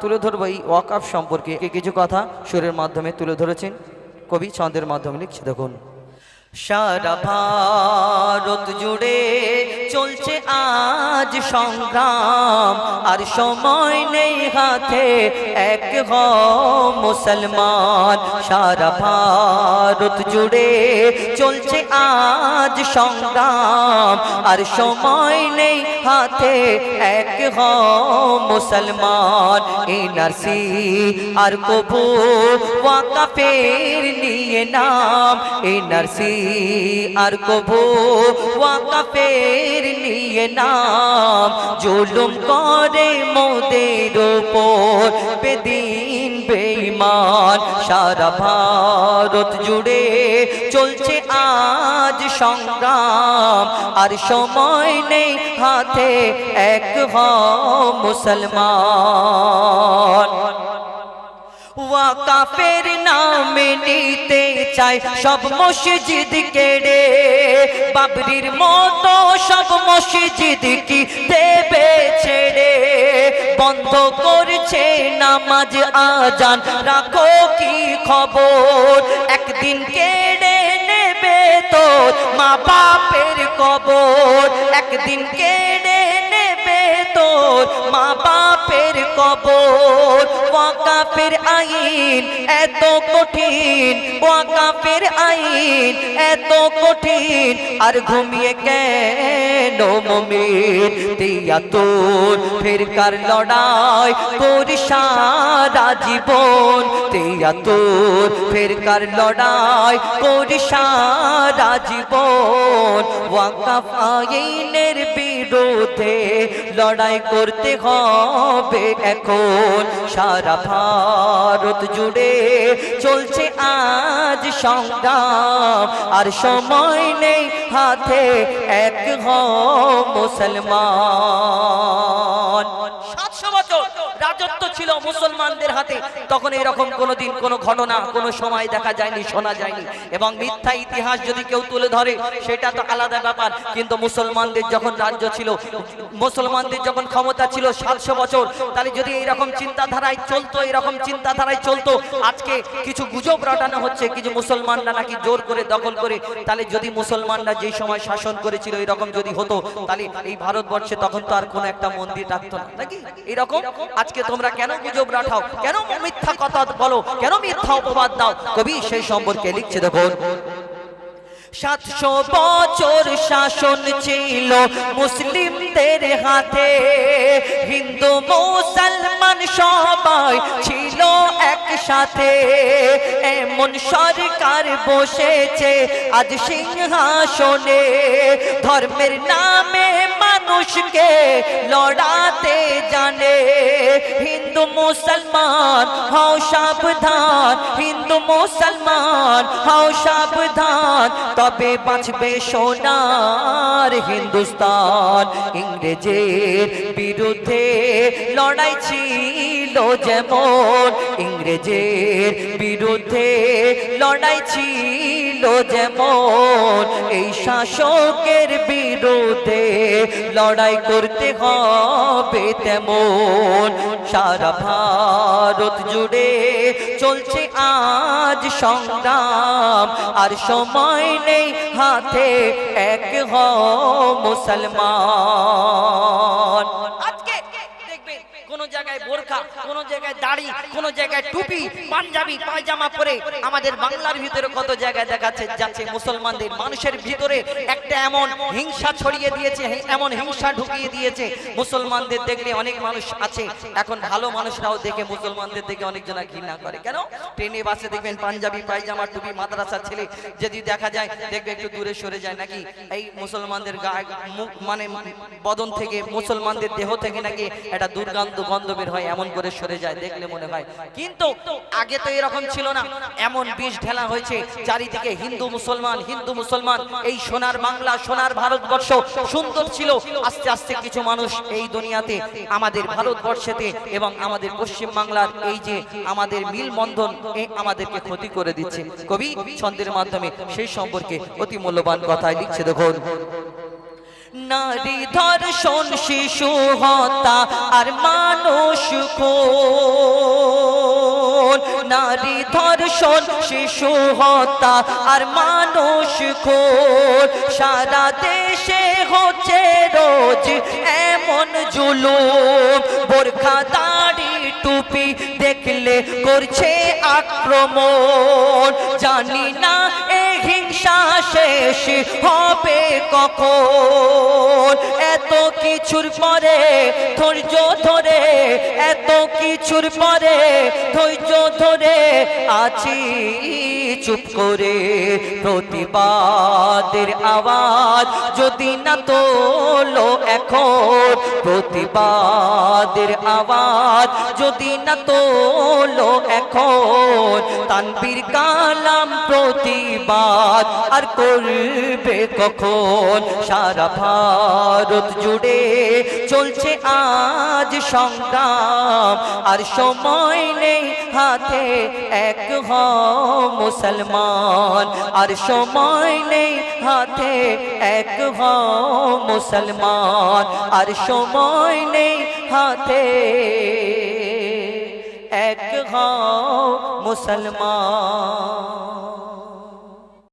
তুলে ধরবো এই ওয়াকাফ সম্পর্কে। কিছু কথা সুরের মাধ্যমে তুলে ধরেছেন। কবি ছন্দের মাধ্যমে লিখছে, দেখুন। সারা ভারত জুড়ে চলছে আজ সংগ্রাম। আর সময় নেই হাতে এক হ মুসলমান। সারা ভারত জুড়ে চলছে আজ সংগ্রাম। আর সময় নেই হাতে এক হ মুসলমান। এনআরসি আর কবু ওয়াকাফের নিয়ে নাম। এনআরসি আর কবু ওয়াকাফের নিয়ে নাম। জুলুম করে মোদের ওপর বেদিন বেঈমান। সারা ভারত জুড়ে চলছে আজ সংগ্রাম। আর সময় নেই হাতে, এক হ মুসলমান। ওয়াকাফের নামে নিতে চাই। সব মসজিদ কেড়ে বাবরির মতো সব মসজিদ কি দেবে ছেড়ে? বন্ধ করছে নামাজ আজান, রাখো কি খবর? একদিন কেড়ে নেবে তোর মা বাপের কবর? একদিন কেড়ে নেবে তোর মা বাপের কবর? ওয়াকাফের আইন, এত কঠিন। ওয়াকাফের আইন, এত কঠিন। আর ঘুমিয়ে কেন মমিন? দিয়া তোর ফেরকার লড়াই করি সারা জীবন দিয়া তোর ফেরকার লড়াই করি সারা জীবন ওয়াকাফ আইনের বিরুদ্ধে লড়াই করতে হবে এখন। সারা ভারত জুড়ে চলছে আজ সংগ্রাম। আর সময় নেই হাতে এক হ মুসলমান। রাজত্ব ছিল মুসলমানদের হাতে, তখন এরকম কোনোদিন কোনো ঘটনা, কোনো সময় দেখা যায়নি, শোনা যায়নি। এবং মিথ্যা ইতিহাস যদি কেউ তুলে ধরে, সেটা তো আলাদা ব্যাপার। কিন্তু মুসলমানদের যখন রাজ্য ছিল, মুসলমানদের যখন ক্ষমতা ছিল সাতশো বছর, তাহলে যদি এইরকম চিন্তাধারায় চলতো এরকম চিন্তাধারায় চলতো, আজকে কিছু গুজব রটানো হচ্ছে, কিছু মুসলমানরা নাকি জোর করে দখল করে, তাহলে যদি মুসলমানরা যেই সময় শাসন করেছিল, এরকম যদি হতো, তাহলে এই ভারতবর্ষে তখন তো আর কোনো একটা মন্দির থাকতো না। নাকি? এরকম আজকে তোমরা কেন গুজব রাঠাও কেন মিথ্যা কথা বলো? কেন মিথ্যা অপবাদ দাও? কবি সেই সম্পর্কে লিখছে, দেখুন। সাতশো বছর শাসন ছিল মুসলিমদের হাতে। হিন্দু, মুসলমান সবাই ছিল একসাথে। এমন সরকার বসেছে আজ সিংহাসনে। ধর্মের নামে মানুষকে লড়াতে জানে। হিন্দু, মুসলমান, হও সাবধান। হিন্দু, মুসলমান, হও সাবধান। তবে বাঁচবে সোনার হিন্দুস্তান। ইংরেজের বিরুদ্ধে লড়াই ছিল যেমন, ইংরেজের বিরুদ্ধে লড়াই ছিল যেমন এই শাসকের বিরুদ্ধে লড়াই করতে হবে তেমন। সারা ভারত জুড়ে চলছে আজ সংগ্রাম, আর সময় নেই হাতে এক হ মুসলমান। কোন জায়গায় বোরখা, কোন জায়গায় দাড়ি, কোন জায়গায় টুপি, পাঞ্জাবি, পায়জামা পরে আমাদের বাংলার ভিতরে কত জায়গায় দেখাচ্ছে, যাচ্ছে মুসলমানদের, মানুষের ভিতরে একটা এমন হিংসা ছড়িয়ে দিয়েছে এমন হিংসা ঢুকিয়ে দিয়েছে। মুসলমানদের দেখলে অনেক মানুষ আছে, এখন ভালো মানুষরাও দেখে মুসলমানদের দেখে অনেক অনেকজনা ঘৃণা করে। কেন? ট্রেনে, বাসে দেখবেন পাঞ্জাবি, পায়জামা, টুপি মাদ্রাসার ছেলে যদি দেখা যায়, দেখবে একটু দূরে সরে যায় নাকি? এই মুসলমানদের গায়ে মুখ মানে বদন থেকে, মুসলমানদের দেহ থেকে নাকি একটা দুর্গন্ধ গন্ধ বের হয়, এমন করে সরে যায়, দেখলে মনে হয়। কিন্তু আগে তো এরকম ছিল না। এমন বিষ ঢেলা হয়েছে, চারিদিকে হিন্দু মুসলমান হিন্দু মুসলমান। এই সোনার বাংলা, সোনার ভারতবর্ষ সুন্দর ছিল। আস্তে আস্তে কিছু মানুষ এই দুনিয়াতে, আমাদের ভারতবর্ষেতে এবং আমাদের পশ্চিম বাংলার এই যে আমাদের মিল বন্ধন এ আমাদেরকে ক্ষতি করে দিচ্ছে। কবি ছন্দের মাধ্যমে সেই সম্পর্কে অতি মূল্যবান কথায় লিখছে, দেখুন। নারী ধর্ষণ শিশু হত্যা আর মানুষ খুন। নারী ধর্ষণ শিশু হত্যা আর মানুষ খুন। সারা দেশে হচ্ছে রোজ এমন জুলুম। বোরখা, দাড়ি, টুপি দেখলে করছে আক্রমণ। জানি না এ হিংসা শেষ হবে কখন? এত কিছুর পরে, ধৈর্য ধরে, এত কিছুর পরে, ধৈর্য ধরে আছি। চুপ করে প্রতিবাদের আওয়াজ যদি না তোলো এখন, প্রতিবাদের আওয়াজ যদি না তোলো এখন, তানবীর কালাম প্রতিবাদ আর করবে কখন? সারা ভারত জুড়ে চলছে আজ সংগ্রাম, আর সময় নেই হাতে এক হ মুসলমান। আর সময় নেই হাতে, এক হও মুসলমান। আর সময় নেই হাতে, এক হও মুসলমান।